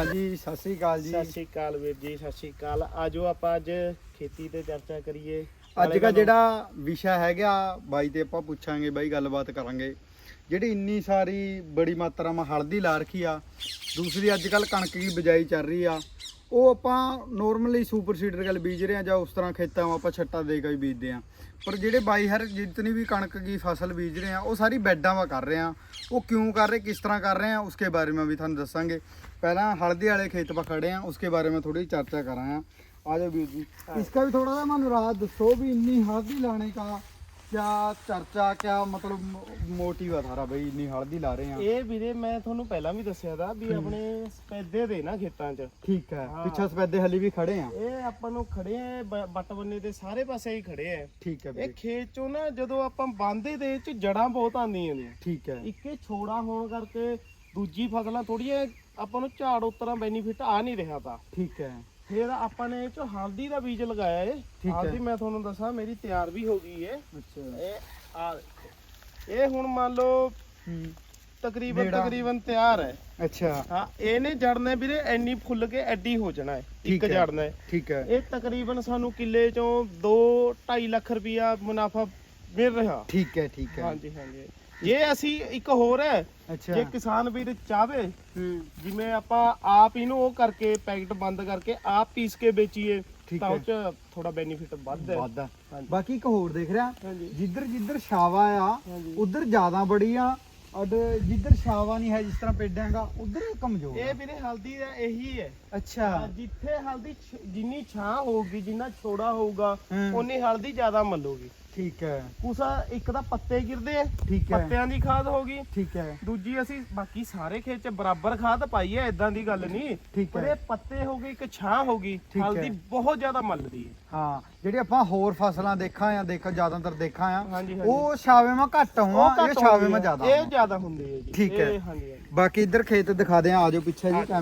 ਹਾਂਜੀ ਸਤਿ ਸ੍ਰੀ ਅਕਾਲ ਜੀ। ਸਤਿ ਸ਼੍ਰੀ ਅਕਾਲ ਵੀਰ ਜੀ ਸਤਿ ਸ਼੍ਰੀ ਅਕਾਲ। ਆਜੋ ਆਪਾਂ ਅੱਜ ਖੇਤੀ ਤੇ ਚਰਚਾ ਕਰੀਏ। ਅੱਜ ਦਾ ਜਿਹੜਾ ਵਿਸ਼ਾ ਹੈਗਾ ਬਾਈ ਤੇ ਆਪਾਂ ਪੁੱਛਾਂਗੇ ਬਾਈ ਗੱਲਬਾਤ ਕਰਾਂਗੇ। ਜਿਹੜੀ ਇੰਨੀ ਸਾਰੀ ਬੜੀ ਮਾਤਰਾ ਮਾ ਹਲਦੀ ਲਾ ਰੱਖੀ ਆ ਦੂਸਰੀ ਅੱਜ ਕੱਲ ਕਣਕ ਦੀ ਬਿਜਾਈ ਚੱਲ ਰਹੀ ਆ। ਉਹ ਆਪਾਂ ਨੋਰਮਲੀ ਸੁਪਰ ਸੀਡਰ ਗੱਲ ਬੀਜ ਰਹੇ ਆ ਜਾਂ ਉਸ ਤਰ੍ਹਾਂ ਖੇਤਾਂ ਆਪਾਂ ਛੱਟਾ ਦੇ ਕੇ ਬੀਜਦੇ ਆ। ਪਰ ਜਿਹੜੇ ਬਾਈ ਹਰ ਜਿਤਨੀ ਵੀ ਕਣਕ ਦੀ ਫਸਲ ਬੀਜ ਰਹੇ ਆ ਉਹ ਸਾਰੀ ਬੈਡਾਂ 'ਵਾ ਕਰ ਰਹੇ ਆ। ਉਹ ਕਿਉਂ ਕਰ ਰਹੇ ਕਿਸ ਤਰ੍ਹਾਂ ਕਰ ਰਹੇ ਆ ਉਸਕੇ ਬਾਰੇ ਮੈਂ ਵੀ ਤੁਹਾਨੂੰ ਦੱਸਾਂਗੇ। ਪਹਿਲਾਂ ਹਲਦੀ ਵਾਲੇ ਖੇਤ ਪਰ ਆ ਉਸਕੇ ਬਾਰੇ ਮੈਂ ਥੋੜੀ ਚਰਚਾ ਕਰਾਂ ਆ ਆ ਜਾਓ ਵੀਰ ਜੀ। ਇਸਕਾ ਵੀ ਥੋੜਾ ਜਿਹਾ ਮੈਨੂੰ ਰਾਹ ਦੱਸੋ ਵੀ ਇੰਨੀ ਹਲਦੀ ਲਾਣੇ ਕਾ ਕਿਆ ਚਰਚਾ ਕਿਆ ਮਤਲਬ ਮੋਟਿਵ ਆ ਸਾਰਾ ਬਈ ਇੰਨੀ ਹਲਦੀ ਲਾ ਰਹੇ ਆ? ਇਹ ਵੀਰੇ ਮੈਂ ਤੁਹਾਨੂੰ ਪਹਿਲਾਂ ਵੀ ਦੱਸਿਆ ਦਾ ਵੀ ਆਪਣੇ ਸਪੈਦੇ ਦੇ ਨਾ ਖੇਤਾਂ 'ਚ। ਠੀਕ ਹੈ। ਪਿੱਛੇ ਸਪੈਦੇ ਹਲੀ ਵੀ ਖੜੇ ਆ? ਇਹ ਆਪਾਂ ਨੂੰ ਖੜੇ ਆ ਬੱਟ ਬੰਨੇ ਦੇ ਸਾਰੇ ਪਾਸੇ ਹੀ ਖੜੇ ਆ। ਠੀਕ ਹੈ ਇਹ ਖੇਤ 'ਚੋਂ ਨਾ ਜਦੋਂ ਆਪਾਂ ਬੰਦੇ ਦੇ ਇਹ 'ਚ ਜੜਾਂ ਬਹੁਤ ਆਉਂਦੀਆਂ ਨੇ। ਠੀਕ ਹੈ। ਇੱਕੇ ਛੋੜਾ ਹੋਣ ਕਰਕੇ ਦੂਜੀ ਫਸਲਾਂ ਥੋੜੀਆਂ ਆਪਾਂ ਨੂੰ ਝਾੜ ਉਤਰਾਂ ਬੈਨੀਫਿਟ ਆ ਨਹੀਂ ਰਿਹਾ ਤਾਂ। ਠੀਕ ਹੈ। ਫਿਰ ਆਪਾਂ ਨੇ ਇਹ ਚ ਹਲਦੀ ਦਾ ਬੀਜ ਲਗਾਇਆ ਏ। ਹਲਦੀ ਮੈਂ ਤੁਹਾਨੂੰ ਦੱਸਾਂ ਮੇਰੀ ਤਿਆਰ ਵੀ ਹੋ ਗਈ ਏ। ਅੱਛਾ। ਇਹ ਆ ਇਹ ਹੁਣ ਮੰਨ ਲਓ ਤਕਰੀਬਨ ਤਕਰੀਬਨ ਤਿਆਰ ਹੈ। ਅੱਛਾ। ਹਾਂ ਇਹਨੇ ਜੜਨੇ ਵੀਰੇ ਐਨੀ ਫੁੱਲ ਕੇ ਐਡੀ ਹੋ ਜਾਣਾ ਹੈ ਠੀਕ ਇੱਕ ਹੈ। ਜੜਨਾ ਹੈ ਠੀਕ ਹੈ। ਇਹ ਤਕਰੀਬਨ ਸਾਨੂੰ ਕਿੱਲੇ ਚੋਂ 2 2.5 ਲੱਖ ਰੁਪਇਆ ਮੁਨਾਫਾ ਮਿਲ ਰਿਹਾ। ਠੀਕ ਹੈ ਠੀਕ ਹੈ। ਹਾਂਜੀ ਹਾਂਜੀ। ਜੇ ਅਸੀਂ ਇੱਕ ਹੋਰ ਹੈ ਜੇ ਕਿਸਾਨ ਵੀਰ ਚਾਵੇ ਜਿਵੇਂ ਆਪਾਂ ਆਪ ਇਹਨੂੰ ਉਹ ਕਰਕੇ ਪੈਕਟ ਬੰਦ ਕਰਕੇ ਆਪ ਪੀਸ ਕੇ ਵੇਚੀਏ ਤਾਂ ਉਹ ਚ ਥੋੜਾ ਬੈਨੀਫਿਟ ਵੱਧ ਹੈ। ਬਾਕੀ ਇੱਕ ਹੋਰ ਦੇਖ ਰਿਹਾ ਜਿੱਧਰ ਜਿੱਧਰ ਛਾਵਾ ਆ ਉਧਰ ਜ਼ਿਆਦਾ ਬੜੀ ਆ ਅਡ ਜਿੱਧਰ ਛਾਵਾ ਨਹੀਂ ਹੈ ਜਿਸ ਤਰ੍ਹਾਂ ਪੇਡਾਂ ਦਾ ਉਧਰ ਕਮਜ਼ੋਰ ਆ। ਇਹ ਵੀਰੇ ਹਲਦੀ ਦਾ ਇਹੀ ਹੈ। ਅੱਛਾ। ਜਿੱਥੇ ਹਲਦੀ ਜਿੰਨੀ ਛਾਂ ਹੋਊਗੀ ਜਿੰਨਾ ਛੋੜਾ ਹੋਊਗਾ ਹੂੰ। ਹਲਦੀ ਜ਼ਿਆਦਾ ਮੱਲੂਗੀ। ਠੀਕ ਹੈ ਕੁਸਾ ਇੱਕ ਤਾਂ ਪੱਤੇ ਗਿਰਦੇ ਆ ਠੀਕ ਹੈ ਪੱਤਿਆਂ ਦੀ ਖਾਦ ਹੋਗੀ ਠੀਕ ਹੈ ਦੂਜੀ ਅਸੀਂ ਬਾਕੀ ਸਾਰੇ ਖੇਤ 'ਚ ਬਰਾਬਰ ਖਾਦ ਪਾਈ ਹੈ ਇਦਾਂ ਦੀ ਗੱਲ ਨਹੀਂ ਠੀਕ ਪਰ ਹੈ। ਇਹ ਪੱਤੇ ਹੋ ਗਏ ਇੱਕ ਛਾਂ ਹੋ ਗਈ ਠੀਕ ਹੈ। ਹਲਦੀ ਬਹੁਤ ਜ਼ਿਆਦਾ ਮੱਲਦੀ ਹੈ ਹਾਂ ਜਿਹੜੀ ਆਪਾਂ ਹੋਰ ਫਸਲਾਂ ਦੇਖਾਂ ਆ ਦੇਖ ਜ਼ਿਆਦਾਤਰ ਦੇਖਾਂ ਆ ਹਾਂਜੀ, ਹਾਂਜੀ। ਉਹ ਛਾਵੇ ਮਾ ਘੱਟ ਹੋਵਾਂ ਇਹ ਘੱਟ ਛਾਵੇ ਹੁੰਦੀ ਮਾ ਹੈ। ਜ਼ਿਆਦਾ ਇਹ। ਜ਼ਿਆਦਾ ਹੁੰਦੀ ਹੈ ਜੀ ਠੀਕ ਹੈ। ਇਹ ਹਾਂਜੀ ਹਾਂਜੀ। ਬਾਕੀ ਇੱਧਰ ਖੇਤ ਦਿਖਾ ਦੇ ਆ ਆਜੋ ਪਿੱਛੇ ਜੀ ਹਾਂਜੀ।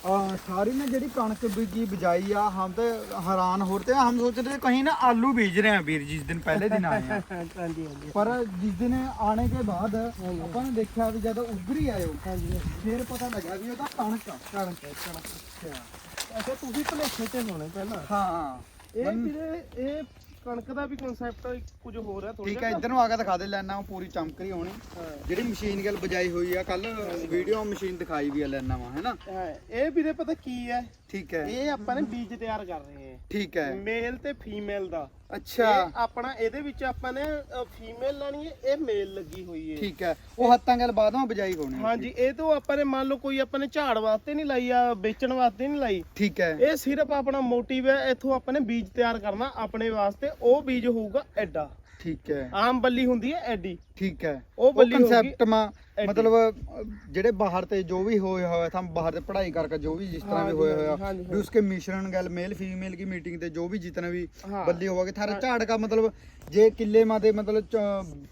ਕੈਮਰਾਮੈਨ सारी में ਜਿਹੜੀ ਕਣਕ की बिजाई आ हम तो हैरान होते हैं हम सोच रहे थे कहीं ना आलू बीज रहे हैं वीर जिस दिन पहले दिन आए हैं ਹਾਂਜੀ ਹਾਂਜੀ ਪਰ ਜਿਸ ਦਿਨ ਆਣੇ ਕੇ ਬਾਅਦ ਆਪਾਂ ਨੇ ਦੇਖਿਆ ਵੀ ਜਦੋਂ ਉੱਭਰੀ ਆਇਓ ਹਾਂਜੀ ਫਿਰ ਪਤਾ ਲੱਗਾ ਵੀ ਉਹ ਤਾਂ ਕਣਕ ਆ ਕਣਕ ਹੈ, ਕਣਕ ਅੱਛਾ ਤੁਸੀਂ ਭਲੇਖੇ ਤੇ ਹੋਣੇ ਪਹਿਲਾਂ ਹਾਂ ਇਹ ਮਨ- ਵੀਰੇ ਇਹ ਕਣਕ ਦਾ ਵੀ ਕਨਸੈਪਟ ਕੁਝ ਹੋਰ ਹੈ ਥੋੜਾ ਠੀਕ ਹੈ ਇੱਧਰ ਨੂੰ ਆ ਕੇ ਦਿਖਾ ਦੇ ਲੈਣਾ ਪੂਰੀ ਚਮਕ ਰਹੀ ਹੋਣੀ ਜਿਹੜੀ ਮਸ਼ੀਨ ਗੱਲ ਬਜਾਈ ਹੋਈ ਆ ਕੱਲ ਵੀਡੀਓ ਮਸ਼ੀਨ ਦਿਖਾਈ ਵੀ ਆ ਲੈਣਾ ਵਾ ਹੈਨਾ? ਇਹ ਵੀਰੇ ਪਤਾ ਕੀ ਹੈ ਠੀਕ ਹੈ। ਇਹ ਆਪਾਂ ਨੇ ਬੀਜ ਤਿਆਰ ਕਰ ਰਹੇ ਹਾਂ ਠੀਕ ਹੈ। ਮੇਲ ਤੇ ਫੀਮੇਲ ਦਾ। ਅੱਛਾ। ਇਹ ਆਪਣਾ ਇਹਦੇ ਵਿੱਚ ਆਪਾਂ ਨੇ ਫੀਮੇਲ ਲਾਣੀ ਹੈ ਇਹ ਮੇਲ ਲੱਗੀ ਹੋਈ ਹੈ ਠੀਕ ਹੈ। ਉਹ ਹੱਥਾਂ ਗੱਲ ਬਾਅਦੋਂ ਬਜਾਈ ਆ। ਹਾਂਜੀ ਇਹ ਤੋਂ ਆਪਾਂ ਨੇ ਮੰਨ ਲਓ ਕੋਈ ਆਪਾਂ ਨੇ ਝਾੜ ਵਾਸਤੇ ਨਹੀਂ ਲਾਈ ਆ ਵੇਚਣ ਵਾਸਤੇ ਨਹੀਂ ਲਾਈ। ਠੀਕ ਹੈ। ਇਹ ਸਿਰਫ ਆਪਣਾ ਮੋਟਿਵ ਹੈ ਇੱਥੋਂ ਆਪਾਂ ਨੇ ਬੀਜ ਤਿਆਰ ਕਰਨਾ ਆਪਣੇ ਵਾਸਤੇ ਉਹ ਬੀਜ ਹੋਊਗਾ ਐਡਾ। ਠੀਕ ਹੈ। ਆਮ ਬੱਲੀ ਹੁੰਦੀ ਹੈ ਐਡੀ। ਠੀਕ ਹੈ। ਉਹ ਬੱਲੀ ਕਨਸੈਪਟ ਮਾ ਮਤਲਬ ਜਿਹੜੇ ਬਾਹਰ ਤੇ ਜੋ ਵੀ ਹੋਇਆ ਹੋਇਆ ਥਾ ਬਾਹਰ ਤੇ ਪੜ੍ਹਾਈ ਕਰਕੇ ਜੋ ਵੀ ਜਿਸ ਤਰ੍ਹਾਂ ਵੀ ਹੋਇਆ ਹੋਇਆ ਵੀ ਉਸਕੇ ਮਿਸ਼ਰਣ ਗੱਲ ਮੇਲ ਫੀਮੇਲ की मीटिंग ਤੇ ਜੋ ਵੀ ਜਿਤਨਾ ਵੀ ਬੱਲੀ ਹੋਵਾਗੇ ਥਾਰੇ ਝਾੜ ਕਾ ਮਤਲਬ ਜੇ ਕਿੱਲੇ ਮਾ ਦੇ ਮਤਲਬ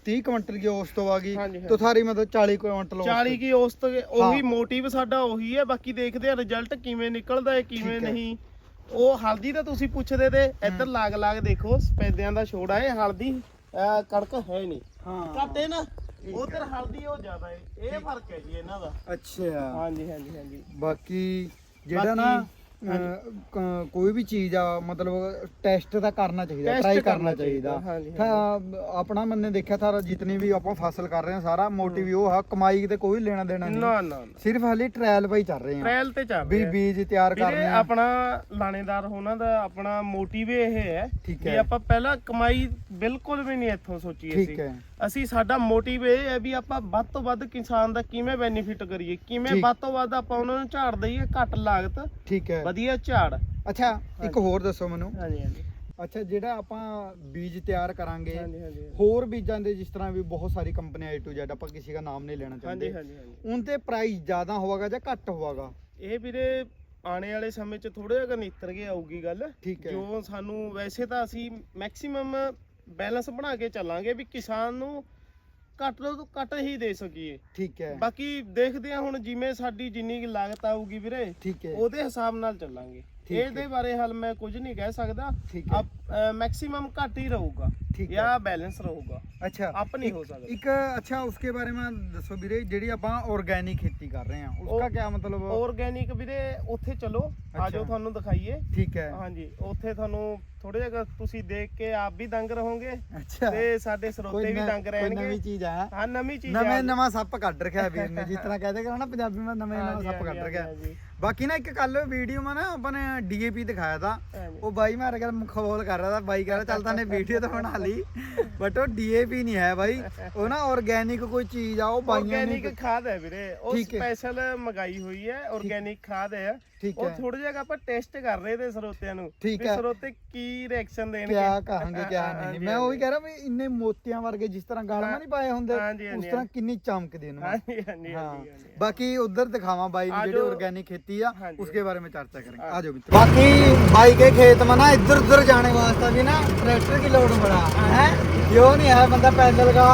30 ਕੁਇੰਟਲ ਕੀ ਔਸਤ ਹੋਵਾਗੀ ਤੋ ਥਾਰੀ ਮਤਲਬ 40 ਕੁਇੰਟਲ 40 ਕੀ ਔਸਤ ਉਹੀ ਮੋਟਿਵ ਸਾਡਾ ਉਹੀ ਹੈ ਬਾਕੀ ਦੇਖਦੇ ਆ ਰਿਜ਼ਲਟ ਕਿਵੇਂ ਨਿਕਲਦਾ ਹੈ ਕਿਵੇਂ ਨਹੀਂ। ਉਹ ਹਲਦੀ ਦਾ ਤੁਸੀਂ ਪੁੱਛਦੇ ਤੇ ਇੱਧਰ ਲਾਗ ਲਾਗ ਦੇਖੋ ਸਪੈਦਿਆਂ ਦਾ ਛੋੜਾ ਹੈ ਹਲਦੀ ਅਹ ਕਣਕ ਹੈ ਨਹੀਂ ਹਾਂ। ਘੱਟੇ ਨਾ ਉਧਰ ਹਲਦੀ ਉਹ ਜ਼ਿਆਦਾ ਹੈ ਇਹ ਫ਼ਰਕ ਹੈ ਜੀ ਇਹਨਾਂ ਦਾ। ਅੱਛਾ। ਹਾਂਜੀ ਹਾਂਜੀ ਹਾਂਜੀ। ਬਾਕੀ ਜਿਹੜਾ ਨਾ ਕੋਈ ਵੀ ਚੀਜ਼ ਆ ਮਤਲਬ ਟੈਸਟ ਤਾਂ ਕਰਨਾ ਚਾਹੀਦਾ Test ਟਰਾਈ ਕਰਨਾ ਕਰਨਾ ਚਾਹੀਦਾ। ਚਾਹੀਦਾ, ਹਾਂਜੀ, ਤਾਂ ਆਪਣਾ ਮੰਨੇ ਦੇਖਿਆ ਥਾਰਾ ਜਿਤਨੀ ਵੀ ਆਪਾਂ ਫਸਲ ਕਰ ਰਹੇ ਹਾਂ ਸਾਰਾ ਮੋਟਿਵ ਉਹ ਆ ਕਮਾਈ ਤੇ ਕੋਈ ਲੈਣਾ ਦੇਣਾ ਨਹੀਂ। ਨਾ ਨਾ ਨਾ। ਸਿਰਫ ਹਾਲੇ ਟ੍ਰਾਇਲ ਵਾਈ ਚੱਲ ਰਹੇ ਆ ਟ੍ਰਾਇਲ ਤੇ ਚੱਲ ਵੀ ਰਿਹਾ। ਬੀਜ ਤਿਆਰ ਵੀਰੇ ਕਰਨੇ ਆ। ਆਪਣਾ ਲਾਣੇਦਾਰ ਹੋਣਾ ਦਾ ਆਪਣਾ ਮੋਟਿਵ ਇਹ ਹੈ ਠੀਕ ਕਿ। ਆਪਾਂ ਪਹਿਲਾਂ ਕਮਾਈ ਬਿਲਕੁਲ ਵੀ ਨਹੀਂ ਇੱਥੋਂ ਸੋਚੀ ਠੀਕ ਅਸੀਂ। ਹੈ। ਅਸੀਂ ਸਾਡਾ ਮੋਟਿਵ ਇਹ ਹੈ ਵੀ ਆਪਾਂ ਵੱਧ ਤੋਂ ਵੱਧ ਕਿਸਾਨ ਦਾ ਕਿਵੇਂ ਬੈਨੀਫਿਟ ਕਰੀਏ ਕਿਵੇਂ ਠੀਕ। ਵੱਧ ਤੋਂ ਵੱਧ ਆਪਾਂ ਉਹਨਾਂ ਨੂੰ ਝਾੜ ਦਈਏ ਘੱਟ ਲਾਗਤ ਠੀਕ ਹੈ। ਵਧੀਆ ਝਾੜ। ਅੱਛਾ ਇੱਕ ਹੋਰ ਦੱਸੋ ਮੈਨੂੰ। ਹਾਂਜੀ ਹਾਂਜੀ। ਅੱਛਾ ਜਿਹੜਾ ਆਪਾਂ ਬੀਜ ਤਿਆਰ ਕਰਾਂਗੇ ਹਾਂਜੀ ਹਾਂਜੀ ਹੋਰ ਬੀਜਾਂ ਦੇ ਜਿਸ ਤਰ੍ਹਾਂ ਵੀ ਬਹੁਤ ਸਾਰੀ ਕੰਪਨੀਆਂ A to Z ਆਪਾਂ ਕਿਸੇ ਦਾ ਨਾਮ ਨਹੀਂ ਲੈਣਾ ਹਾਂਜੀ ਚਾਹੁੰਦੇ। ਹਾਂਜੀ ਹਾਂਜੀ। ਉਨ ਤੇ ਪ੍ਰਾਈਸ ਜ਼ਿਆਦਾ ਹੋਵੇਗਾ ਜਾਂ ਘੱਟ ਹੋਵੇਗਾ? ਇਹ ਵੀਰੇ ਆਉਣੇ ਵਾਲੇ ਸਮੇਂ 'ਚ ਥੋੜਾ ਜਿਹਾ ਨਿੱਤਰ ਕੇ ਆਊਗੀ ਗੱਲ ਠੀਕ ਹੈ। ਜੋ ਸਾਨੂੰ ਵੈਸੇ ਤਾਂ ਅਸੀਂ ਮੈਕਸਿਮਮ ਬੈਲੈਂਸ ਬਣਾ ਕੇ ਚੱਲਾਂਗੇ ਵੀ ਕਿਸਾਨ ਨੂੰ ਘੱਟ ਤੋਂ ਘੱਟ ਹੀ ਦੇ ਸਕੀਏ। ਠੀਕ ਹੈ। ਬਾਕੀ ਦੇਖਦੇ ਹਾਂ ਹੁਣ ਜਿਵੇਂ ਸਾਡੀ ਜਿੰਨੀ ਕੁ ਲਾਗਤ ਆਊਗੀ ਵੀਰੇ ਠੀਕ ਹੈ। ਉਹਦੇ ਹਿਸਾਬ ਨਾਲ ਚੱਲਾਂਗੇ। ਇਹਦੇ ਬਾਰੇ ਹਾਲ ਮੈਂ ਕੁਝ ਨਹੀਂ ਕਹਿ ਸਕਦਾ। ਮੈਕਸਿਮਮ ਘੱਟ ਹੀ ਰਹੂਗਾ ਜਾਂ ਬੈਲੈਂਸ ਰਹੂਗਾ। ਅੱਛਾ। ਅਪ ਨਹੀਂ ਹੋ ਸਕਦਾ। ਇੱਕ ਅੱਛਾ ਉਸਕੇ ਬਾਰੇ ਮੈਂ ਦੱਸੋ ਵੀਰੇ ਜਿਹੜੀ ਆਪਾਂ ਆਰਗੈਨਿਕ ਖੇਤੀ ਕਰ ਰਹੇ ਹਾਂ ਉਹ- ਕੀ ਮਤਲਬ? ਆਰਗੈਨਿਕ ਵੀਰੇ ਉੱਥੇ ਚਲੋ। ਆਜੋ ਤੁਹਾਨੂੰ ਦਿਖਾਈਏ। ਠੀਕ ਹੈ। ਹਾਂਜੀ ਉੱਥੇ ਤੁਹਾਨੂੰ ਥੋੜੇ ਜਿਹਾ ਤੁਸੀਂ ਦੇਖ ਕੇ ਆਪ ਵੀ ਦੰਗ ਰਹੋਗੇ ਅੱਛਾ। ਤੇ ਸਾਡੇ ਸਰੋਤੇ ਵੀ ਦੰਗ ਰਹਿਣਗੇ। ਨਵੀਂ ਚੀਜ਼ ਆ ਹਾਂ ਨਵੀਂ ਚੀਜ਼ ਆ ਨਵੇਂ। ਨਵਾਂ ਸੱਪ ਕੱਢ ਰੱਖਿਆ ਵੀਰ ਨੇ ਜਿਸ ਤਰ੍ਹਾਂ ਕਹਦੇ ਕਿ ਨਾ ਪੰਜਾਬੀ ਵਿੱਚ ਨਵੇਂ ਨਵਾਂ ਸੱਪ ਕੱਢ ਰੱਖਿਆ। ਬਾਕੀ ਨਾ ਇੱਕ ਕੱਲ ਵੀਡੀਓ ਮੈਂ ਨਾ ਆਪਾਂ ਨੇ ਡੀਏਪੀ ਦਿਖਾਇਆ ਤਾਂ। ਉਹ ਬਾਈ ਮੈਂ ਰਗਲ ਮਖੌਲ ਕਰ ਰਿਹਾ ਤਾਂ ਬਾਈ ਕਹਿੰਦਾ ਚੱਲ ਤਾਂ ਨੇ ਵੀਡੀਓ ਤਾਂ ਬਣਾ ਲਈ। ਬਟ ਉਹ ਡੀਏਪੀ ਨਹੀਂ ਹੈ ਬਾਈ। ਉਹ ਨਾ ਆਰਗੇਨਿਕ ਕੋਈ ਚੀਜ਼ ਆ ਉਹ ਬਾਈਆਂ ਨੇ ਆਰਗੇਨਿਕ ਖਾਦ ਹੈ ਵੀਰੇ। ਉਹ ਸਪੈਸ਼ਲ ਮਗਾਈ ਹੋਈ ਹੈ ਆਰਗੇਨਿਕ ਖਾਦ ਹੈ। ਉਹ ਥੋੜਾ ਜਿਹਾ ਆਪਾਂ ਟੈਸਟ ਕਰ ਰਹੇ ਤੇ ਸਰੋਤਿਆਂ ਨੂੰ। ਵੀ ਸਰੋਤੇ ਕੀ ਰਿਐਕਸ਼ਨ ਦੇਣਗੇ। ਕੀ ਕਹਾਂਗੇ ਕੀ ਨਹੀਂ। ਮੈਂ ਉਹੀ ਕਹਿ ਰਿਹਾ ਵੀ ਇੰਨੇ ਮੋਤੀਆਂ ਵਰਗੇ ਜਿਸ ਤਰ੍ਹਾਂ ਗਾਲਮਾਂ ਨਹੀਂ ਪਾਏ ਹੁੰਦੇ ਉਸ ਤਰ੍ਹਾਂ ਕਿੰਨੀ ਚਮਕ ਦੇਣ ਬਾਕੀ ਉਧਰ ਦਿਖਾਵਾਂ ਬਾਈ ਜਿਹੜੇ ਆਰਗੇਨਿਕ ਖੇਤੀ ਆ ਉਸਕੇ ਬਾਰੇ ਮੈਂ ਚਰਚਾ ਕਰਾਂਗੇ। ਆ ਜਾਓ आ जाओ मित्र बाकी भाई के खेत में ना इधर उधर जाने वास्ते भी ना ट्रैक्टर की लोड बड़ा है यो नहीं है बंदा पैदल का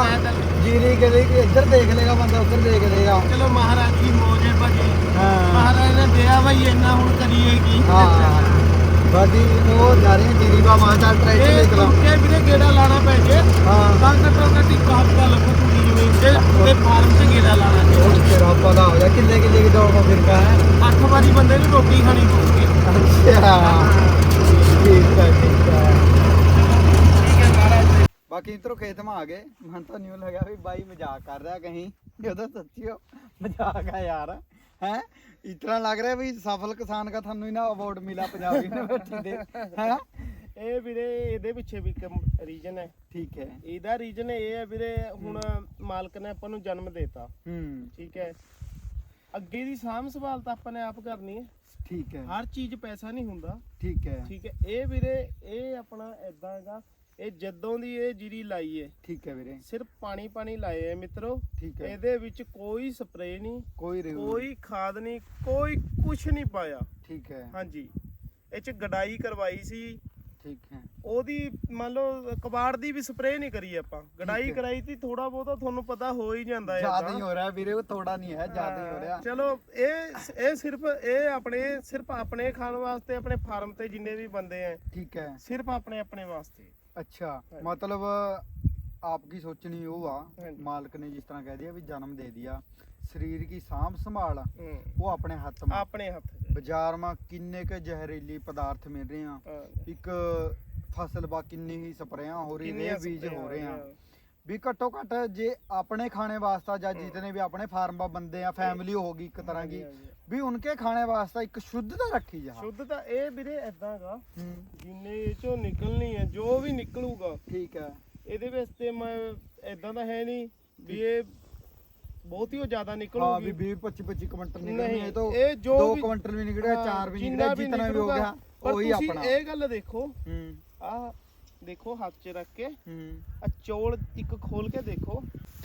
जीरी के लिए इधर देख लेगा बंदा उधर देख लेगा ਚਲੋ ਮਹਾਰਾਜ ਦੀ ਮੌਜ ਹੈ ਭਾਜੀ हाँ ਮਹਾਰਾਜ ਨੇ ਦਿਆ ਭਾਈ ਇੰਨਾ ਹੁਣ ਕਰੀਏ ਕੀ हाँ बाकी वो जा रहे हैं जीरी बा माता ट्रैक्टर ਇਹ निकला ਤੁਰਕੇ ਵੀਰੇ ਗੇੜਾ ਲਾਣਾ ਪੈ ਜੇ हाँ ਤਾਂ ਘੱਟੋ ਘੱਟ ਇੱਕ ਹਫ਼ਤਾ ਲੱਗੂ ਪੂਰੀ ਜ਼ਮੀਨ ਤੇ ਤੇ ਫਾਰਮ ਤੇ ਗੇੜਾ ਲਾਣਾ ਮੋਹਾਪਾ ਦਾ ਹੋ ਜਾ ਕਿੰਨੇ ਕਿੰਨੇ ਕਿ ਦੌੜ ਫਿਰਦਾ ਹੈ। ਅੱਠ ਵਾਰੀ ਬੰਦੇ ਨੂੰ ਰੋਟੀ ਖਾਣੀ ਪਊਗੀ। ਅੱਛਾ। ਠੀਕ ਹੈ ਠੀਕ ਹੈ। ਬਾਕੀ ਇਤਰੋ ਖੇਤ ਮਾ ਆ ਗਏ। ਮਨ ਤਾਂ ਨਿਊ ਲੱਗਾ ਵੀ ਬਾਈ ਮਜ਼ਾਕ ਕਰ ਰਿਹਾ ਕਹੀਂ। ਇਹ ਤਾਂ ਸੱਚੀ ਹੋ ਮਜ਼ਾਕ ਆ ਯਾਰ। ਹੈ? ਇਤਨਾ ਲੱਗ ਰਿਹਾ ਵੀ ਸਫਲ ਕਿਸਾਨ ਦਾ ਤੁਹਾਨੂੰ ਇਹਨਾਂ ਅਵਾਰਡ ਮਿਲਾ ਪੰਜਾਬ ਯੂਨੀਵਰਸਿਟੀ ਦੇ। ਹੈ? ਇਹ ਵੀਰੇ ਇਹਦੇ ਪਿੱਛੇ ਵੀ ਇੱਕ ਰੀਜਨ ਹੈ। ਠੀਕ ਹੈ। ਇਹਦਾ ਰੀਜਨ ਇਹ ਹੈ ਵੀਰੇ ਹੁਣ ਮਾਲਕ ਨੇ ਆਪਾਂ ਨੂੰ ਜਨਮ ਦਿੱਤਾ। ਹੂੰ। ਠੀਕ ਹੈ। ਅੱਗੇ ਦੀ ਸਾਂਭ ਸੰਭਾਲ ਤਾਂ ਆਪਾਂ ਨੇ ਆਪ ਕਰਨੀ ਹੈ। ਠੀਕ ਹੈ। ਹਰ ਚੀਜ਼ ਪੈਸਾ ਨਹੀਂ ਹੁੰਦਾ। ਠੀਕ ਹੈ। ਠੀਕ ਹੈ। ਇਹ ਵੀਰੇ ਇਹ ਆਪਣਾ ਇਦਾਂ ਹੈਗਾ। ਇਹ ਜਦੋਂ ਦੀ ਇਹ ਜੀਰੀ ਲਾਈ ਹੈ ਠੀਕ ਹੈ ਵੀਰੇ। ਸਿਰਫ ਪਾਣੀ ਪਾਣੀ ਲਾਏ ਹੈ ਮਿੱਤਰੋ। ਠੀਕ ਹੈ। ਇਹਦੇ ਵਿੱਚ ਕੋਈ ਸਪਰੇਅ ਨਹੀਂ ਕੋਈ ਕੋਈ ਖਾਦ ਨਹੀਂ ਕੋਈ ਕੁਝ ਨਹੀਂ ਪਾਇਆ। ਠੀਕ ਹੈ। ਹਾਂਜੀ। ਇਹ ਚ ਗਡਾਈ ਕਰਵਾਈ ਸੀ। ਉਹਦੀ ਮੰਨ ਲਓ ਕਬਾੜ ਦੀ ਵੀ ਸਪਰੇਅ ਨਹੀਂ ਕਰੀ ਆਪਾਂ। ਗੜਾਈ ਕਰਾਈ ਤੀ ਥੋੜਾ ਬਹੁਤਾ ਤੁਹਾਨੂੰ ਪਤਾ ਹੋ ਹੀ ਜਾਂਦਾ ਹੈ ਜ਼ਿਆਦਾ ਹੀ ਹੋ ਰਿਹਾ ਵੀਰੇ ਉਹ ਥੋੜਾ ਨਹੀਂ ਹੈ ਜ਼ਿਆਦਾ ਹੀ ਹੋ ਰਿਹਾ। ਚਲੋ ਇਹ ਇਹ ਸਿਰਫ ਇਹ ਆਪਣੇ ਸਿਰਫ ਆਪਣੇ ਖਾਣ ਵਾਸਤੇ ਆਪਣੇ ਫਾਰਮ ਤੇ ਜਿੰਨੇ ਵੀ ਬੰਦੇ ਆ ਠੀਕ ਹੈ। ਸਿਰਫ ਆਪਣੇ ਆਪਣੇ ਵਾਸਤੇ। ਅੱਛਾ ਮਤਲਬ ਆਪਕੀ ਸੋਚਣੀ ਉਹ ਆ ਮਾਲਕ ਨੇ ਜਿਸ ਤਰ੍ਹਾਂ ਕਹਿ ਦਿਆ ਵੀ ਜਨਮ ਦੇ ਦਿਆ। ਸਰੀਰ ਕੀ ਸਾਂਭ ਸੰਭਾਲ ਆ ਉਹ ਆਪਣੇ ਹੱਥ ਮਾ ਆਪਣੇ ਹੱਥ। ਬਾਜ਼ਾਰ ਮਾ ਕਿੰਨੇ ਕ ਜ਼ਹਿਰੀਲੇ ਪਦਾਰਥ ਮਿਲ ਆ। ਇੱਕ ਫਸਲ ਬਾ ਕਿੰਨੀ ਹੀ ਸਪਰੇਆਂ ਹੋ ਰਹੀ ਨੇ ਬੀਜ ਹੋ ਰਹੇ ਆ। ਵੀ ਘੱਟੋ ਘੱਟ ਜੇ ਆਪਣੇ ਖਾਣੇ ਵਾਸਤੇ ਜਾਂ ਜਿਤਨੇ ਵੀ ਆਪਣੇ ਫਾਰਮ ਬਾ ਬੰਦੇ ਆ ਫੈਮਿਲੀ ਹੋ। ਗਈ ਇੱਕ ਤਰ੍ਹਾਂ ਦੀ ਵੀ ਉਨਕੇ ਖਾਣੇ ਵਾਸਤੇ ਇੱਕ ਸ਼ੁੱਧਤਾ ਰੱਖੀ ਜਾ। ਸ਼ੁੱਧ ਤਾਂ ਇਹ ਵੀਰੇ ਐਦਾਂਗਾ ਹੂੰ। ਜਿੰਨੇ ਇਹ ਨਿਕਲਣੀ ਹੈ ਜੋ ਵੀ ਨਿਕਲੂਗਾ ਠੀਕ ਹੈ ਇਹਦੇ ਵਿੱਚ ਤੇ ਮੈਂ ਐਦਾਂ ਤਾਂ ਹੈ ਨਹੀਂ ਵੀ ਇਹ ਬਹੁਤ ਹੀ ਉਹ ਜ਼ਿਆਦਾ ਹਾਂ ਵੀ ਨਿਕਲੂਗੀ 20 25 25 ਕੁਇੰਟਲ ਨਿਕਲਣੀ ਨਹੀਂ, ਹੈ ਤਾਂ ਇਹ ਜੋ ਦੋ ਵੀ- ਕੁਇੰਟਲ ਵੀ ਨਿਕਲਿਆ ਹਾਂ, ਚਾਰ ਵੀ ਜਿੰਨਾ ਨਿਕਲਿਆ ਜਿਤਨਾ ਵੀ ਹੋ ਨਿਕਲੂਗਾ, ਗਿਆ ਪਰ ਉਹੀ ਤੁਸੀਂ ਆਪਣਾ। ਇਹ ਗੱਲ ਦੇਖੋ ਹੂੰ। ਆਹ ਦੇਖੋ ਹੱਥ 'ਚ ਰੱਖ ਕੇ ਹੂੰ। ਆ ਚੌਲ ਇੱਕ ਖੋਲ ਕੇ ਦੇਖੋ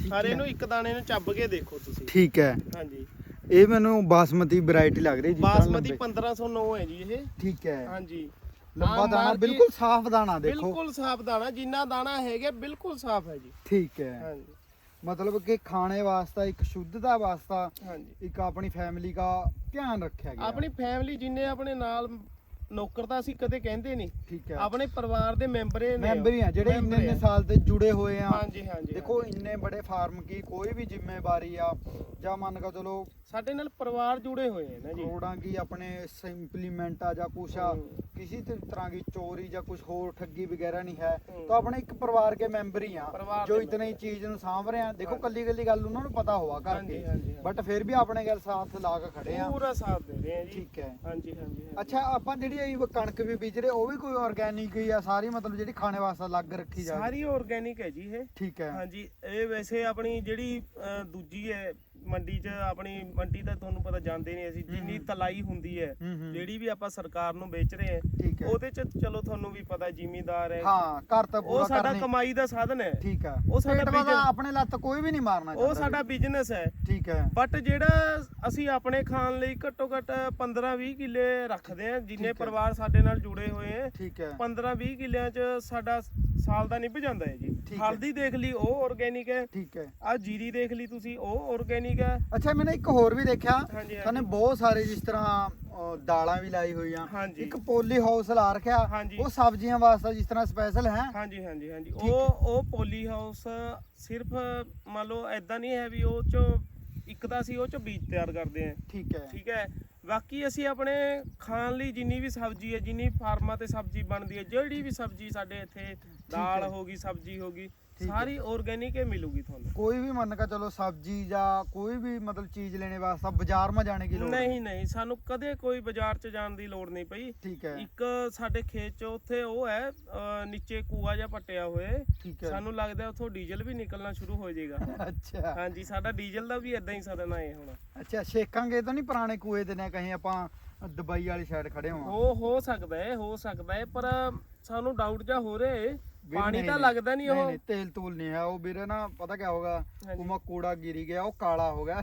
ਸਾਰੇ। ਨੂੰ ਇੱਕ ਦਾਣੇ ਨੂੰ ਚੱਬ ਕੇ ਦੇਖੋ ਤੁਸੀਂ। ਠੀਕ ਹੈ। ਹਾਂਜੀ। ਇਹ ਮੈਨੂੰ ਬਾਸਮਤੀ ਵੈਰਾਈਟੀ ਲੱਗ ਰਹੀ ਜਿਸ ਤਰ੍ਹਾਂ ਬਾਸਮਤੀ ਲੰਬੇ। 1509 ਹੈ ਜੀ ਇਹ। ਠੀਕ ਹੈ। ਹਾਂਜੀ। ਲੰਬਾ ਆਹ ਦਾਣਾ ਬਿਲਕੁਲ ਸਾਫ਼ ਦਾਣਾ ਦੇਖੋ। ਬਿਲਕੁਲ ਸਾਫ਼ ਦਾਣਾ ਜਿੰਨਾ ਦਾਣਾ ਹੈਗਾ ਬਿਲਕੁਲ ਸਾਫ਼ ਹੈ ਜੀ। ਠੀਕ ਹੈ। ਹਾਂਜੀ। ਮਤਲਬ ਕਿ ਖਾਣੇ ਵਾਸਤਾ ਇੱਕ ਸ਼ੁੱਧਤਾ ਵਾਸਤਾ ਹਾਂਜੀ। ਇੱਕ ਆਪਣੀ ਫੈਮਿਲੀ ਦਾ ਧਿਆਨ ਰੱਖਿਆ ਗਿਆ। ਆਪਣੀ ਫੈਮਿਲੀ ਜਿੰਨੇ ਆਪਣੇ ਨਾਲ ਨੌਕਰ ਤਾਂ ਅਸੀਂ ਕਦੇ ਕਹਿੰਦੇ ਨਹੀਂ। ਠੀਕ ਹੈ। ਆਪਣੇ ਪਰਿਵਾਰ ਦੇ ਮੈਂਬਰ ਨੇ ਮੈਂਬਰ ਹੀ ਆ ਜਿਹੜੇ ਇੰਨੇ ਇੰਨੇ। ਸਾਲ ਤੇ ਜੁੜੇ ਹੋਏ ਆ। ਹਾਂਜੀ ਹਾਂਜੀ ਦੇਖੋ ਇੰਨੇ ਬੜੇ ਫਾਰਮ ਕੀ ਕੋਈ ਵੀ ਜ਼ਿੰਮੇਵਾਰੀ ਆ। ਜਾਂ ਮੰਨ ਕੇ ਚਲੋ ਸਾਡੇ ਨਾਲ ਪਰਿਵਾਰ ਜੁੜੇ ਹੋਏ ਨੇ ਨਾ ਜੀ ਕਰੋੜਾਂ ਕੀ ਆਪਣੇ ਇੰਪਲੀਮੈਂਟ ਆ ਜਾਂ ਕੁਛ ਆ। ਕਿਸੇ ਤੇ ਤਰ੍ਹਾਂ ਦੀ ਚੋਰੀ ਜਾਂ ਕੁਝ ਹੋਰ ਠੱਗੀ ਵਗੈਰਾ ਨਹੀਂ ਹੈ। ਤਾਂ ਆਪਣੇ ਇੱਕ ਪਰਿਵਾਰ ਕੇ ਮੈਂਬਰ ਹੀ ਆ ਜੋ ਇਤਨੇ ਹੀ। ਚੀਜ਼ ਨੂੰ ਸਾਂਭ ਰਹੇ ਆ ਦੇਖੋ। ਕੱਲੀ ਕੱਲੀ ਗੱਲ ਉਹਨਾਂ ਨੂੰ ਪਤਾ ਹੋਆ ਕਰਕੇ। ਬਟ ਫਿਰ ਵੀ ਆਪਣੇ ਗੱਲ ਸਾਥ ਲਾ ਕੇ ਖੜੇ ਆ ਪੂਰਾ ਸਾਥ ਦੇ ਰਹੇ ਆ ਜੀ ਠੀਕ ਹੈ ਹਾਂਜੀ ਹਾਂਜੀ। ਅੱਛਾ ਆਪਾਂ ਜਿਹੜੀ ਇਹ ਕਣਕ ਵੀ ਬੀਜ ਰਹੇ ਉਹ ਵੀ ਕੋਈ ਆਰਗੈਨਿਕ ਹੀ ਆ ਸਾਰੀ ਮਤਲਬ ਜਿਹੜੀ ਖਾਣੇ ਵਾਸਤੇ ਅਲੱਗ ਰੱਖੀ ਜਾ ਸਾਰੀ ਆਰਗੈਨਿਕ ਹੈ ਜੀ ਇਹ ਠੀਕ ਹੈ ਹਾਂਜੀ ਇਹ ਵੈਸੇ ਆਪਣੀ ਜਿਹੜੀ ਦੂਜੀ ਹੈ ਮੰਡੀ 'ਚ ਆਪਣੀ ਮੰਡੀ ਤਾਂ ਤੁਹਾਨੂੰ ਪਤਾ ਜਾਂਦੇ ਨਹੀਂ ਅਸੀਂ ਜਿੰਨੀ। ਤਲਾਈ ਹੁੰਦੀ ਹੈ ਹੂੰ ਹੂੰ। ਜਿਹੜੀ ਵੀ ਆਪਾਂ ਸਰਕਾਰ ਨੂੰ ਵੇਚ ਰਹੇ ਹਾਂ ਹੈ। ਉਹਦੇ 'ਚ ਚਲੋ ਤੁਹਾਨੂੰ ਵੀ ਪਤਾ ਜ਼ਿਮੀਦਾਰ ਹੈ। ਹਾਂ ਘਰ ਤਾਂ ਪੂਰਾ ਉਹ ਸਾਡਾ ਕਮਾਈ ਦਾ ਸਾਧਨ ਹੈ। ਠੀਕ ਹੈ। ਉਹ ਸਾਡਾ business- ਆਪਣੇ ਲੱਤ ਕੋਈ ਵੀ ਨਹੀਂ ਮਾਰਨਾ ਉਹ ਸਾਡਾ ਬਿਜ਼ਨਸ ਹੈ। ਠੀਕ ਹੈ। ਬਟ ਜਿਹੜਾ ਅਸੀਂ ਆਪਣੇ ਖਾਣ ਲਈ ਘੱਟੋ ਘੱਟ 15-20 ਕਿੱਲੇ ਰੱਖਦੇ ਆ ਜਿੰਨੇ ਹੈ। ਪਰਿਵਾਰ ਸਾਡੇ ਨਾਲ ਜੁੜੇ ਹੋਏ ਆ ਠੀਕ ਹੈ। 15-20 ਕਿੱਲਿਆਂ 'ਚ ਸਾਡਾ ਸਾਲ ਦਾ ਨਿਭ ਜਾਂਦਾ ਹੈ ਜੀ। ਹੈ। ਹਲਦੀ ਦੇਖ ਲਈ ਉਹ ਆਰਗੈਨਿਕ ਹੈ। ਠੀਕ ਹੈ। ਆ ਜੀਰੀ ਦੇਖ ਲਈ ਤੁਸੀਂ ਉਹ ਆਰਗੈਨਿਕ ਹੈ। ਅੱਛਾ ਮੈंने ਇੱਕ ਹੋਰ ਵੀ ਦੇਖਿਆ। ਹਾਂਜੀ ਤੁਹਾਨੂੰ ਬਹੁਤ ਸਾਰੇ ਜਿਸ ਤਰ੍ਹਾਂ ਅਹ, ਦਾਲਾਂ ਵੀ ਲਾਈ ਹੋਈਆਂ। ਹਾਂਜੀ। ਇੱਕ ਪੋਲੀ ਹਾਊਸ ਲਾ ਰੱਖਿਆ ਹਾਂਜੀ। ਉਹ ਸਬਜ਼ੀਆਂ ਵਾਸਤੇ ਜਿਸ ਤਰ੍ਹਾਂ ਸਪੈਸ਼ਲ ਹੈ। ਹਾਂਜੀ ਹਾਂਜੀ ਹਾਂਜੀ। ਠੀਕ ਉਹ ਉਹ ਪੋਲੀ ਹਾਊਸ ਸਿਰਫ ਮੰਨ ਲਓ ਐਦਾਂ ਨਹੀਂ ਹੈ ਵੀ ਉਹ ਚੋਂ ਇੱਕ ਤਾਂ ਅਸੀਂ ਉਹ ਚੋਂ ਬੀਜ ਤਿਆਰ ਕਰਦੇ ਹਾਂ। ਠੀਕ ਹੈ। ਠੀਕ ਹੈ। ਬਾਕੀ ਅਸੀਂ ਆਪਣੇ ਖਾਣ ਲਈ ਜਿੰਨੀ ਵੀ ਸਬਜ਼ੀ ਹੈ ਜਿੰਨੀ ਫਾਰਮਾਂ ਤੇ ਸਬਜ਼ੀ ਬਣਦੀ ਹੈ ਜਿਹੜੀ ਵੀ ਸਬਜ਼ੀ ਸਾਡੇ ਇੱਥੇ ਦਾਲ ਹੈ। ਗਈ ਸਬਜ਼ੀ ਹੋ ਗਈ। ਸਾਰੀ ਆਰਗੇਨਿਕ ਹੀ ਮਿਲੂਗੀ ਤੁਹਾਨੂੰ। ਕੋਈ ਵੀ ਮੰਨ ਕੇ ਚਲੋ ਸਬਜ਼ੀ ਜਾਂ ਕੋਈ ਵੀ ਮਤਲਬ ਚੀਜ਼ ਲੈਣੇ ਵਾਸਤੇ ਬਾਜ਼ਾਰ ਮਾ ਜਾਣੇ ਦੀ ਲੋੜ ਨਹੀਂ। ਨਹੀਂ ਸਾਨੂੰ ਕਦੇ ਕੋਈ ਬਾਜ਼ਾਰ 'ਚ ਜਾਣ ਦੀ ਲੋੜ ਨਹੀਂ ਪਈ। ਠੀਕ ਹੈ। ਇੱਕ ਸਾਡੇ ਖੇਤ 'ਚ ਉੱਥੇ ਉਹ ਹੈ ਨੀਚੇ ਕੂਆ ਜਿਹਾ ਪੱਟਿਆ ਹੋਏ। ਸਾਨੂੰ ਲੱਗਦਾ ਉੱਥੋਂ ਡੀਜ਼ਲ ਵੀ ਨਿਕਲਣਾ ਸ਼ੁਰੂ ਹੋ ਜਾਏਗਾ। ਅੱਛਾ। ਹਾਂਜੀ ਸਾਡਾ ਡੀਜ਼ਲ ਦਾ ਵੀ ਇਦਾਂ ਹੀ ਸਦਨਾ ਹੈ ਹੁਣ। ਅੱਛਾ ਛੇਕਾਂਗੇ ਤਾਂ ਨਹੀਂ ਪੁਰਾਣੇ ਕੂਏ ਤੇ ਨੇ ਕਹੀਂ ਆਪਾਂ ਦੁਬਈ ਵਾਲੀ ਸਾਈਡ ਖੜੇ ਹੋ ਹੋ ਸਕਦਾ ਹੈ ਹੋ ਸਕਦਾ ਹੈ ਪਰ ਸਾਨੂੰ ਡਾਊਟ ਜਾ ਹੋ ਰਿਹਾ ਹੈ ਪਾਣੀ ਤਾਂ ਲੱਗਦਾ ਨਹੀਂ ਉਹ। ਨਹੀਂ ਤੇਲ ਤੂਲ ਨਹੀਂ ਹੈ। ਉਹ ਵੀਰੇ ਨਾ ਪਤਾ ਕੀ ਹੋਗਾ? ਹਾਂਜੀ। ਉਮਾ ਕੂੜਾ ਗਿਰੀ ਗਿਆ ਉਹ ਕਾਲਾ ਹੋ ਗਿਆ।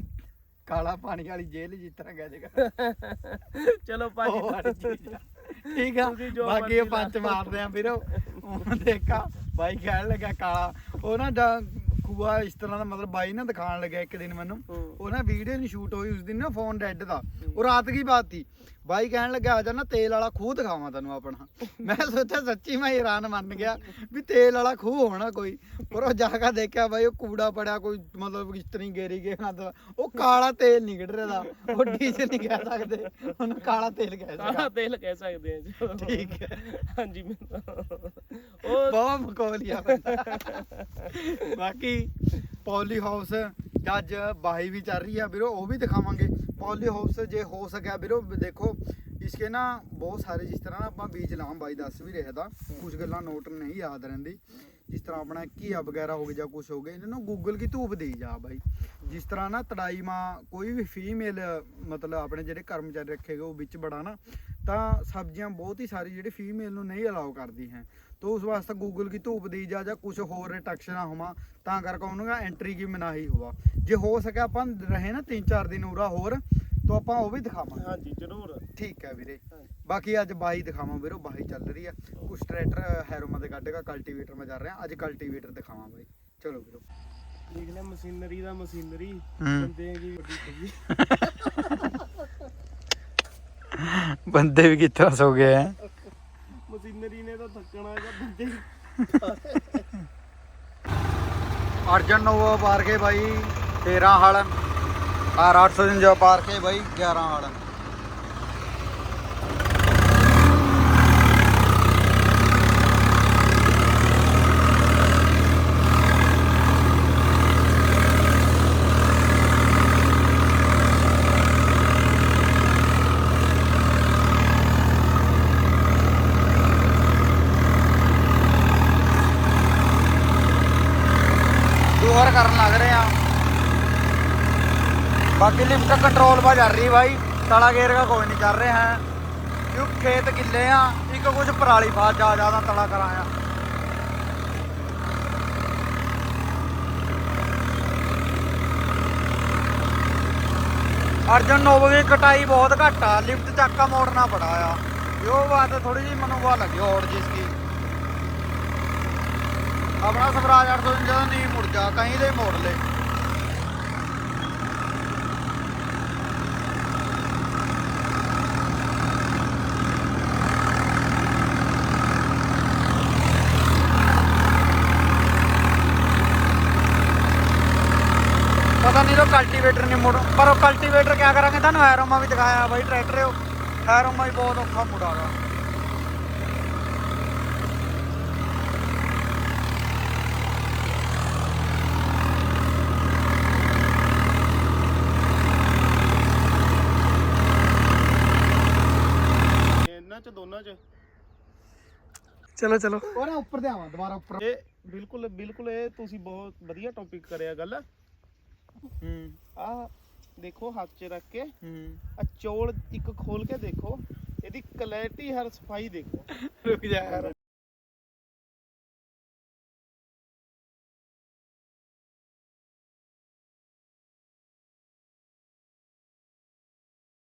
ਕਾਲਾ ਪਾਣੀ ਵਾਲੀ ਜੇਲ੍ਹ ਜਿਸ ਤਰ੍ਹਾਂ ਗਿਆ ਜਗਾ। ਚਲੋ ਉਹ ਭਾਜੀ। ਆ। ਠੀਕ ਆ। ਬਾਕੀ ਇਹ ਪੰਜ। ਮਾਰਦੇ ਆ ਵੀਰੋ। ਉਹ ਦੇਖਾ ਬਾਈ ਕਹਿਣ ਲੱਗਾ ਕਾਲਾ। ਉਹ ਨਾ ਖੂਆ ਇਸ ਤਰ੍ਹਾਂ ਦਾ ਮਤਲਬ ਬਾਈ ਨਾ ਦਿਖਾਣ ਲੱਗਿਆ ਇੱਕ ਦਿਨ ਮੈਨੂੰ। ਉਹ ਨਾ ਵੀਡੀਓ ਨਹੀਂ ਸ਼ੂਟ ਹੋਈ ਉਸ ਦਿਨ ਨਾ ਫੋਨ ਡੈਡ ਦਾ। ਉਹ ਰਾਤ ਕੀ ਬਾਤ ਸੀ ਬਾਈ ਕਹਿਣ ਲੱਗਾ ਆ ਜਾ ਨਾ ਤੇਲ ਵਾਲਾ ਖੂਹ ਦਿਖਾਵਾਂ ਤੈਨੂੰ ਆਪਣਾ। ਮੈਂ ਸੋਚਿਆ ਸੱਚੀ ਮੈਂ ਹੈਰਾਨ ਮੰਨ ਗਿਆ ਵੀ ਤੇਲ ਵਾਲਾ ਖੂਹ ਹੋਣਾ ਕੋਈ। ਪਰ ਉਹ ਜਾ ਕੇ ਦੇਖਿਆ ਬਾਈ ਉਹ ਕੂੜਾ ਪੜਿਆ ਕੋਈ ਮਤਲਬ ਇਸ ਤਰ੍ਹਾਂ ਹੀ ਗੇਰੀ ਗਿਆ ਮਤਲਬ ਉਹ ਕਾਲਾ ਤੇਲ ਨਹੀਂ ਕੱਢ ਰਿਹਾ ਦਾ। ਉਹ ਡੀਜ਼ਲ ਨਹੀਂ ਕਹਿ ਸਕਦੇ। ਉਹਨੂੰ ਕਾਲਾ ਤੇਲ ਕਹਿ ਕਾਲਾ ਸਕਦਾ ਤੇਲ ਕਹਿ ਸਕਦੇ ਹਾਂ ਜੀ। ਠੀਕ ਹੈ। ਹਾਂਜੀ ਉਹ ਬਹੁਤ ਮਕੌਲੀਆ ਬਾਕੀ ਪੌਲੀ ਹਾਊਸ ਅੱਜ ਬਾਈ ਵੀ ਚੱਲ ਰਹੀ ਆ ਵੀਰੋ, ਉਹ ਵੀ ਦਿਖਾਵਾਂਗੇ। ਪੌਲੀ ਹਾਊਸ ਜੇ ਹੋ ਸਕਿਆ ਵੀਰੋ, ਦੇਖੋ, ਇਸਕੇ ਨਾ ਬਹੁਤ ਸਾਰੇ ਜਿਸ ਤਰ੍ਹਾਂ ਨਾ ਆਪਾਂ ਬੀਜ ਲਾਉਂ ਬਾਈ ਦੱਸ ਵੀ ਰਿਹਾ ਤਾਂ ਕੁਝ ਗੱਲਾਂ ਨੋਟ ਨਹੀਂ ਯਾਦ ਰਹਿੰਦੀ। ਜਿਸ ਤਰ੍ਹਾਂ ਆਪਣਾ ਘੀਆ ਵਗੈਰਾ ਹੋ ਗਿਆ ਜਾਂ ਕੁਝ ਹੋ ਗਿਆ ਇਹਨਾਂ ਨੂੰ ਗੂਗਲ ਕੀ ਧੂਪ ਦੇਈ ਜਾ ਬਾਈ। ਜਿਸ ਤਰ੍ਹਾਂ ਨਾ ਤੜਾਈ ਮਾ ਕੋਈ ਵੀ ਫੀਮੇਲ ਮਤਲਬ ਆਪਣੇ ਜਿਹੜੇ ਕਰਮਚਾਰੀ ਰੱਖੇ ਗਏ, ਉਹ ਵਿੱਚ ਬੜਾ ਨਾ, ਤਾਂ ਸਬਜ਼ੀਆਂ ਬਹੁਤ ਹੀ ਸਾਰੀ ਜਿਹੜੀ ਫੀਮੇਲ ਨੂੰ ਨਹੀਂ ਅਲਾਉ ਕਰਦੀ ਹੈ। ਤੋ ਉਸ ਵਾਸਤੇ ਗੂਗਲ ਕੀ ਧੂਪ ਦੀ ਜਾ ਜਾਂ ਕੁਝ ਹੋਰ ਰਿਟੈਕਸ਼ਨਾਂ ਹੋਵਾਂ ਤਾਂ ਕਰਕੇ ਉਹਨਾਂ ਦਾ ਐਂਟਰੀ ਕੀ ਮਨਾਹੀ ਹੋਵਾ ਜੇ ਹੋ ਸਕਿਆ ਆਪਾਂ ਰਹੇ ਨਾ 3-4 ਦਿਨ ਉਰਾ ਹੋਰ ਤਾਂ ਆਪਾਂ ਉਹ ਵੀ ਦਿਖਾਵਾਂਗੇ। ਹਾਂਜੀ ਜ਼ਰੂਰ। ਠੀਕ ਹੈ ਵੀਰੇ। ਬਾਕੀ ਅੱਜ ਬਾਈ ਦਿਖਾਵਾਂ ਵੀਰੋ ਬਾਈ ਚੱਲ ਰਹੀ ਆ। ਕੁਛ ਟਰੈਕਟਰ ਹੈਰੋਮਾ ਦੇ ਕੱਢੇਗਾ ਕਲਟੀਵੇਟਰ ਮੈਂ ਚੱਲ ਰਿਹਾ ਅੱਜ ਕਲਟੀਵੇਟਰ ਦਿਖਾਵਾਂ ਬਾਈ। ਚਲੋ ਵੀਰੋ। ਦੇਖ ਲੈ ਮਸ਼ੀਨਰੀ ਦਾ ਮਸ਼ੀਨਰੀ। ਬੰਦੇ ਕੀ ਵੱਡੀ ਬੰਦੇ ਵੀ ਕਿੱਥੇ ਸੋ ਗਏ ਹੈ ਮਸ਼ੀਨਰੀ ਹੈਗਾ ਬੰਦੇ ਅਰਜਨ ਨੋਵਾ ਪਾਰ ਕੇ ਬਾਈ 13 ਹਲ ਆਰ 853 ਪਾਰ ਕੇ ਬਾਈ 11 ਹਲ ਦੂਹਰ ਕਰਨ ਲੱਗ ਰਹੇ ਆ ਬਾਕੀ ਲਿਫਟ ਕੰਟਰੋਲ ਪਾ ਚੱਲ ਰਹੀ ਭਾਈ ਤਲਾ ਗੇਰ ਦਾ ਕੋਈ ਨਹੀਂ ਚੱਲ ਰਿਹਾ ਹੈ। ਕਿਉਂ ਖੇਤ ਗਿੱਲੇ ਆ। ਇੱਕ ਕੁਝ ਪਰਾਲੀ ਫਾਸ ਜਾ ਜ਼ਿਆਦਾ ਤਲਾ ਕਰਾਇਆ। ਅਰਜਨ ਨੋਵ ਦੀ ਕਟਾਈ ਬਹੁਤ ਘੱਟ ਆ। ਲਿਫਟ ਚੱਕਾ ਮੋੜਨਾ ਬੜਾ ਆ। ਇਹ ਬਾਤ ਥੋੜੀ ਜਿਹੀ ਮੈਨੂੰ ਵਾ ਲੱਗੀ ਔੜ ਜਿਸ ਕੀ ਆਪਣਾ ਸਵਰਾਜ 800 ਨਹੀਂ ਮੁੜ ਜਾ ਕहीं ਦੇ ਮੋੜ ਲੈ। ਪਤਾ ਨਹੀਂ ਉਹ ਕਲਟੀਵੇਟਰ ਨਹੀਂ ਮੁੜ। ਪਰ ਉਹ ਕਲਟੀਵੇਟਰ ਕਿਆ ਕਰਾਂਗੇ? ਤੁਹਾਨੂੰ ਐਰੋਮਾ ਵੀ ਦਿਖਾਇਆ ਬਾਈ ਟਰੈਕਟਰ ਉਹ। ਐਰੋਮਾ ਵੀ ਬਹੁਤ ਔਖਾ ਮੁੜਾਗਾ ਇਹਨਾਂ ਚ ਦੋਨਾਂ ਚ। ਚਲੋ ਚਲੋ। ਉਹ ਨਾ ਉੱਪਰ ਤੇ ਆਵਾਂ ਦੁਬਾਰਾ ਉੱਪਰ। ਇਹ ਬਿਲਕੁਲ ਬਿਲਕੁਲ ਇਹ ਤੁਸੀਂ ਬਹੁਤ ਵਧੀਆ ਟੌਪਿਕ ਕਰਿਆ ਗੱਲ। ਹੂੰ। ਆ ਦੇਖੋ ਹੱਥ 'ਚ ਰੱਖ ਕੇ। ਹੂੰ। ਆ ਚੋਲ ਇੱਕ ਖੋਲ ਕੇ ਦੇਖੋ। ਇਹਦੀ ਕੁਆਲਿਟੀ ਹਰ ਸਫ਼ਾਈ ਦੇਖੋ। ਰੁਕ ਜਾ। ਯਾਰ